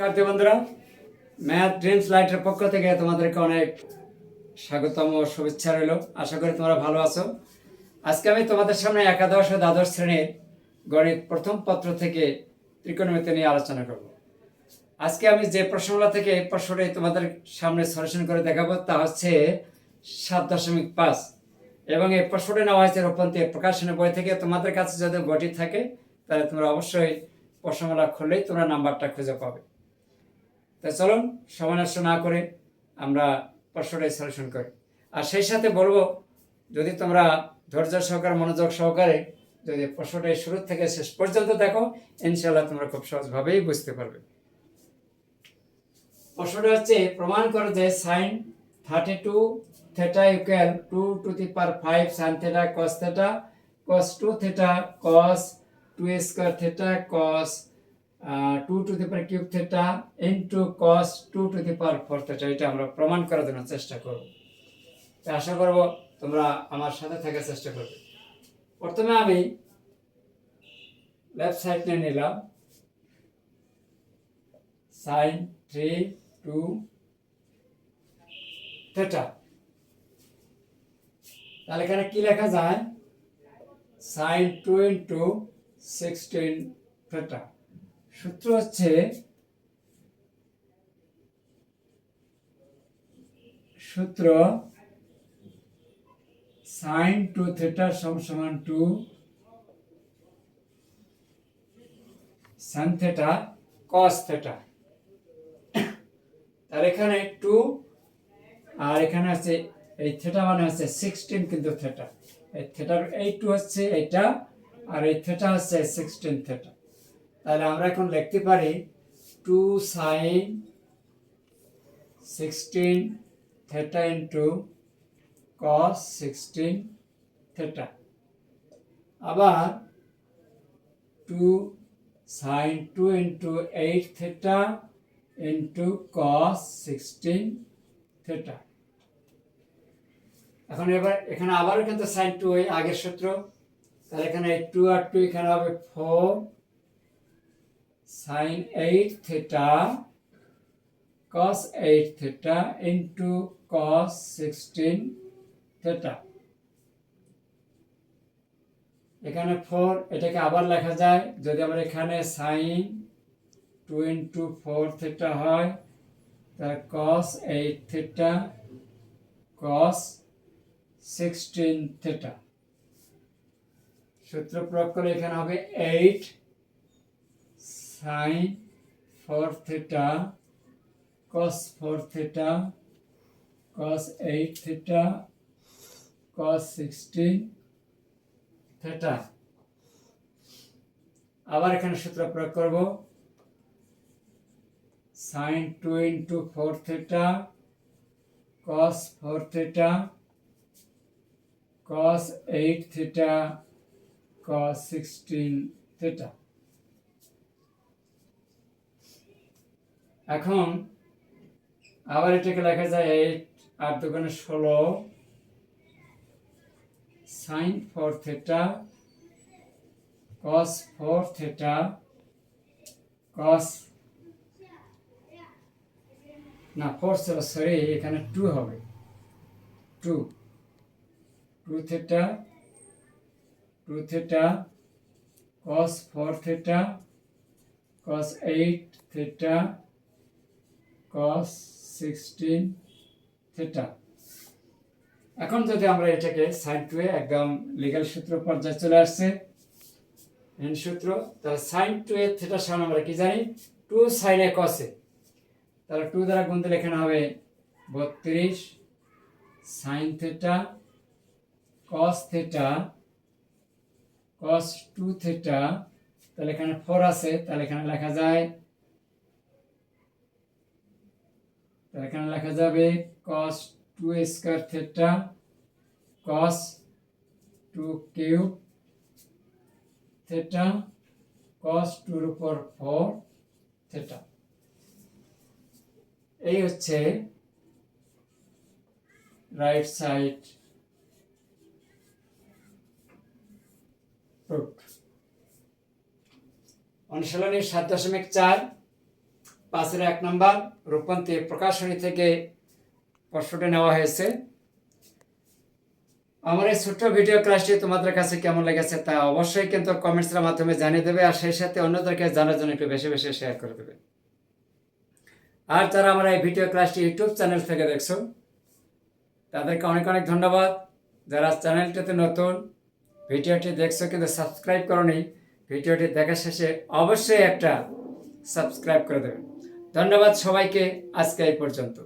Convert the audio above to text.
কার্য বন্ধুরা, math dreams লাইটের পক্ষ থেকে তোমাদেরকে অনেক স্বাগতম ও শুভেচ্ছা রইল। আশা করি তোমরা ভালো আছো। আজকে আমি তোমাদের সামনে একাদশ ও দ্বাদশ শ্রেণির গণিত প্রথম পত্র থেকে ত্রিকোণমিতি নিয়ে আলোচনা করব। আজকে আমি যে প্রশ্নগুলো থেকে এই প্রশ্নটি তোমাদের সামনে সলিউশন করে দেখাবো তা হচ্ছে সাত দশমিক পাঁচ। এবং এই প্রশ্নটি নেওয়া হয়েছে রূপন্তি প্রকাশনের বই থেকে। তোমাদের কাছে যদি বইটি থাকে, তাহলে তোমরা অবশ্যই প্রশ্নগুলো খুললেই তোমরা নাম্বারটা খুঁজে পাবে। তো চলুন, সময় নষ্ট না করে আমরা প্রশ্নটাই সলিউশন করি। আর সেই সাথে বলব, যদি তোমরা ধৈর্য সহকারে, মনোযোগ সহকারে যদি প্রশ্নটাই শুরু থেকে শেষ পর্যন্ত দেখো ইনশাল্লাহ তোমরা খুব সহজভাবেই বুঝতে পারবে। প্রশ্নটা হচ্ছে, প্রমাণ করো যে sine thirty two theta equal to two the power five sine theta cos theta cos two theta cos two square theta cos two to the power cube theta into cos two to the power four theta এটা আমরা প্রমাণ করার জন্য চেষ্টা করব। আশা করব তোমরা আমার সাথে থাকার চেষ্টা করবে। প্রথমে আমি লেফট সাইড নিয়ে নিলাম। সাইন থ্রি টু থেটা তাহলে এখানে কি লেখা যায়? Sine two into sixteen theta সূত্র হচ্ছে সূত্র সাইন টু থেটা সম সমান two sine theta cos theta. তাহলে এখানে টু, আর এখানে আছে, এই থেটা মানে হচ্ছে সিক্সটিন কিন্তু থেটা। এই থেটার, এই টু হচ্ছে এটা আর এই থেটা হচ্ছে সিক্সটিন থেটা। তাহলে আমরা এখন লিখতে পারি two sine sixteen theta into cos sixteen theta আবার two sine two into eight theta into cos sixteen theta এখন এবার, এখানে আবারও কিন্তু সাইন টু ওই আগের সূত্র। তাহলে এখানে টু আর টু এখানে হবে four sine eight theta cos eight theta into cos sixteen theta এখানে ফোর এটাকে আবার লেখা যায়। যদি আবার এখানে sine two into four theta হয়, তাহলে cos eight theta cos sixteen theta সূত্র প্রয়োগ করে এখানে হবে eight sine four theta cos four theta cos eight theta cos sixteen theta. আবার এখানে সূত্র প্রয়োগ করব। Sine two into four theta cos four theta, cos 8 theta cos 16 theta এখন আবার এটাকে লেখা যায় এইট আর দোকানে ষোলো sine four theta cos four theta cos না ফোর সরি এখানে টু হবে। Two two theta two theta cos four theta cos eight theta cos sixteen theta এখন যদি আমরা এটাকে সাইড টু একদম লিগ্যাল সূত্র পর্যায়ে চলে আসছে এন সূত্র, তাহলে সাইন টু এর থেটার সামনে আমরা কি জানি? টু সাইনে কসে তাহলে টু দ্বারা গুণ দিলে এখানে হবে বত্রিশ sine theta cos theta cos 2 theta তাহলে এখানে 4 আছে, তাহলে এখানে লেখা যায় এখানে লেখা যাবে cos 2 square theta, cos 2 cube cos 2 এর উপর 4 theta. এই হচ্ছে রাইট সাইড রুট অনুশীলনী সাত দশমিক চার। পাঁচের এক নম্বর রূপন্তি প্রকাশনী থেকে প্রশ্নটা নেওয়া হয়েছে। আমার এই ছোট্ট ভিডিও ক্লাসটি তোমাদের কাছে কেমন লেগেছে তা অবশ্যই কিন্তু কমেন্টসের মাধ্যমে জানিয়ে দেবে, আর সেই সাথে অন্যদেরকে জানার জন্য একটু বেশি বেশি শেয়ার করে দেবে। আর যারা আমার এই ভিডিও ক্লাসটি ইউটিউব চ্যানেল থেকে দেখছ, তাদেরকে অনেক অনেক ধন্যবাদ। যারা চ্যানেলটিতে নতুন, ভিডিওটি দেখছ কিন্তু সাবস্ক্রাইব করনি, ভিডিওটি দেখা শেষে অবশ্যই একটা সাবস্ক্রাইব করে দেবেন ধন্যবাদ সবাইকে আজকে এই পর্যন্ত।